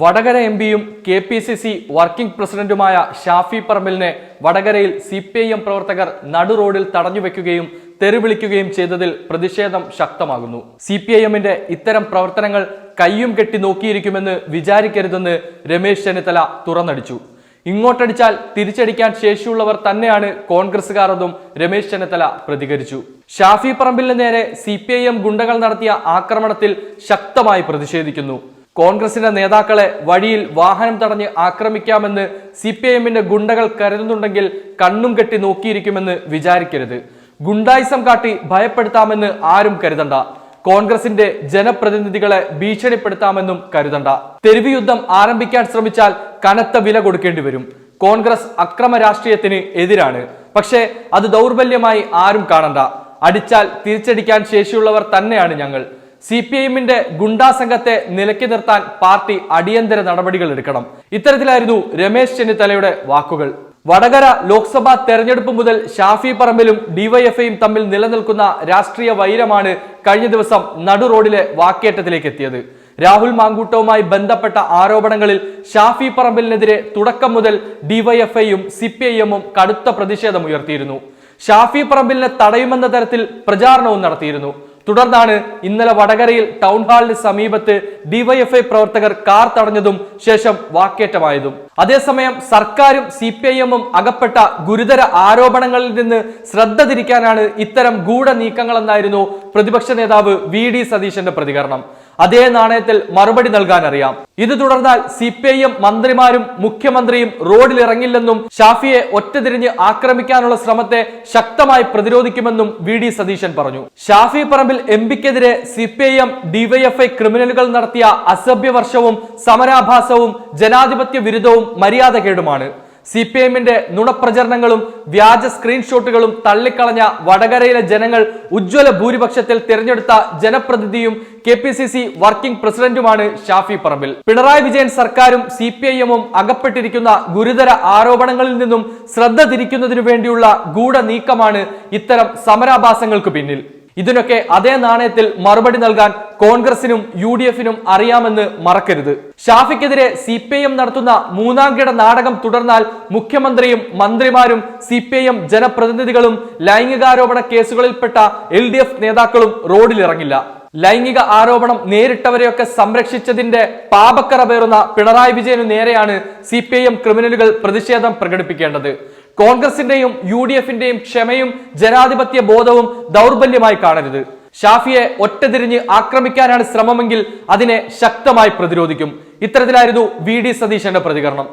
Vadakara M പിയും K P C C working പ്രസിഡന്റുമായ ഷാഫി പറമ്പലിനെ വടകരയിൽ സി പി ഐ എം പ്രവർത്തകർ നടു റോഡിൽ തടഞ്ഞുവെക്കുകയും തെരുവിളിക്കുകയും ചെയ്തതിൽ പ്രതിഷേധം ശക്തമാകുന്നു. സി പി ഐ എമ്മിന്റെ ഇത്തരം പ്രവർത്തനങ്ങൾ കയ്യും കെട്ടി നോക്കിയിരിക്കുമെന്ന് വിചാരിക്കരുതെന്ന് രമേശ് ചെന്നിത്തല തുറന്നടിച്ചു. ഇങ്ങോട്ടടിച്ചാൽ തിരിച്ചടിക്കാൻ ശേഷിയുള്ളവർ തന്നെയാണ് കോൺഗ്രസുകാരെന്നും രമേശ് ചെന്നിത്തല പ്രതികരിച്ചു. ഷാഫി പറമ്പിലിന് നേരെ സി പി ഐ എം ഗുണ്ടകൾ നടത്തിയ ആക്രമണത്തിൽ ശക്തമായി പ്രതിഷേധിക്കുന്നു. കോൺഗ്രസിന്റെ നേതാക്കളെ വഴിയിൽ വാഹനം തടഞ്ഞ് ആക്രമിക്കാമെന്ന് സി പി എമ്മിന്റെ ഗുണ്ടകൾ കരുതുന്നുണ്ടെങ്കിൽ കണ്ണും കെട്ടി നോക്കിയിരിക്കുമെന്ന് വിചാരിക്കരുത്. ഗുണ്ടായിസം കാട്ടി ഭയപ്പെടുത്താമെന്ന് ആരും കരുതണ്ട. കോൺഗ്രസിന്റെ ജനപ്രതിനിധികളെ ഭീഷണിപ്പെടുത്താമെന്നും കരുതണ്ട. തെരുവ് യുദ്ധം ആരംഭിക്കാൻ ശ്രമിച്ചാൽ കനത്ത വില കൊടുക്കേണ്ടി വരും. കോൺഗ്രസ് അക്രമ രാഷ്ട്രീയത്തിന് എതിരാണ്. പക്ഷേ അത് ദൗർബല്യമായി ആരും കാണണ്ട. അടിച്ചാൽ തിരിച്ചടിക്കാൻ ശേഷിയുള്ളവർ തന്നെയാണ് ഞങ്ങൾ. സി പി ഐഎമ്മിന്റെ ഗുണ്ടാ സംഘത്തെ നിലയ്ക്ക് നിർത്താൻ പാർട്ടി അടിയന്തര നടപടികൾ എടുക്കണം. ഇത്തരത്തിലായിരുന്നു രമേശ് ചെന്നിത്തലയുടെ വാക്കുകൾ. വടകര ലോക്സഭാ തെരഞ്ഞെടുപ്പ് മുതൽ ഷാഫി പറമ്പിലും ഡിവൈഎഫ്ഐയും തമ്മിൽ നിലനിൽക്കുന്ന രാഷ്ട്രീയ വൈരമാണ് കഴിഞ്ഞ ദിവസം നടു റോഡിലെ വാക്കേറ്റത്തിലേക്ക് എത്തിയത്. രാഹുൽ മാങ്കൂട്ടവുമായി ബന്ധപ്പെട്ട ആരോപണങ്ങളിൽ ഷാഫി പറമ്പിലിനെതിരെ തുടക്കം മുതൽ ഡിവൈഎഫ്ഐയും സി പി ഐ എമ്മും കടുത്ത ഷാഫി പറമ്പിലിനെ തടയുമെന്ന തരത്തിൽ പ്രചാരണവും നടത്തിയിരുന്നു. തുടർന്നാണ് ഇന്നലെ വടകരയിൽ ടൗൺ ഹാളിന് സമീപത്ത് ഡിവൈഎഫ്ഐ പ്രവർത്തകർ കാർ തടഞ്ഞതും ശേഷം വാക്കേറ്റമായതും. അതേസമയം സർക്കാരും സി പി ഐ എമ്മും അകപ്പെട്ട ഗുരുതര ആരോപണങ്ങളിൽ നിന്ന് ശ്രദ്ധ തിരിക്കാനാണ് ഇത്തരം ഗൂഢ നീക്കങ്ങളെന്നായിരുന്നു പ്രതിപക്ഷ നേതാവ് വി ഡി സതീശന്റെ പ്രതികരണം. അതേ നാണയത്തിൽ മറുപടി നൽകാൻ അറിയാം. ഇത് തുടർന്നാൽ സി പി ഐ എം മന്ത്രിമാരും മുഖ്യമന്ത്രിയും റോഡിലിറങ്ങില്ലെന്നും ഷാഫിയെ ഒറ്റതിരിഞ്ഞ് ആക്രമിക്കാനുള്ള ശ്രമത്തെ ശക്തമായി പ്രതിരോധിക്കുമെന്നും വി ഡി സതീശൻ പറഞ്ഞു. ഷാഫി പറമ്പിൽ എം പിക്കെതിരെ C P I M DYFI ക്രിമിനലുകൾ നടത്തിയ അസഭ്യവർഷവും സമരാഭാസവും ജനാധിപത്യ വിരുദ്ധവും മര്യാദകേടുമാണ്. സി പി എമ്മിന്റെ നുണപ്രചരണങ്ങളും വ്യാജ സ്ക്രീൻഷോട്ടുകളും തള്ളിക്കളഞ്ഞ വടകരയിലെ ജനങ്ങൾ ഉജ്ജ്വല ഭൂരിപക്ഷത്തിൽ തിരഞ്ഞെടുത്ത ജനപ്രതിനിധിയും K P C C working പ്രസിഡന്റുമാണ് Shafi Parambil. Pinarayi Vijayan സർക്കാരും സി പി ഐ എമ്മും അകപ്പെട്ടിരിക്കുന്ന ഗുരുതര ആരോപണങ്ങളിൽ നിന്നും ശ്രദ്ധ തിരിക്കുന്നതിനു വേണ്ടിയുള്ള ഗൂഢനീക്കമാണ് ഇത്തരം സമരാഭാസങ്ങൾക്ക് പിന്നിൽ. ഇതിനൊക്കെ അതേ നാണയത്തിൽ മറുപടി നൽകാൻ കോൺഗ്രസിനും യു ഡി എഫിനും അറിയാമെന്ന് മറക്കരുത്. ഷാഫിക്കെതിരെ സി പി ഐ എം നടത്തുന്ന മൂന്നാംകിട നാടകം തുടർന്നാൽ മുഖ്യമന്ത്രിയും മന്ത്രിമാരും സി പി ഐ എം ജനപ്രതിനിധികളും ലൈംഗികാരോപണ കേസുകളിൽപ്പെട്ട എൽ ഡി എഫ് നേതാക്കളും റോഡിലിറങ്ങില്ല. ലൈംഗിക ആരോപണം നേരിട്ടവരെയൊക്കെ സംരക്ഷിച്ചതിന്റെ പാപക്കറ പേറുന്ന പിണറായി വിജയനു നേരെയാണ് സി പി ഐ എം ക്രിമിനലുകൾ പ്രതിഷേധം പ്രകടിപ്പിക്കേണ്ടത്. കോൺഗ്രസിന്റെയും യു ഡി എഫിന്റെയും ക്ഷമയും ജനാധിപത്യ ബോധവും ദൗർബല്യമായി കാണരുത്. ഷാഫിയെ ഒറ്റതിരിഞ്ഞ് ആക്രമിക്കാനാണ് ശ്രമമെങ്കിൽ അതിനെ ശക്തമായി പ്രതിരോധിക്കും. ഇത്തരത്തിലായിരുന്നു വി ഡി സതീശന്റെ പ്രതികരണം.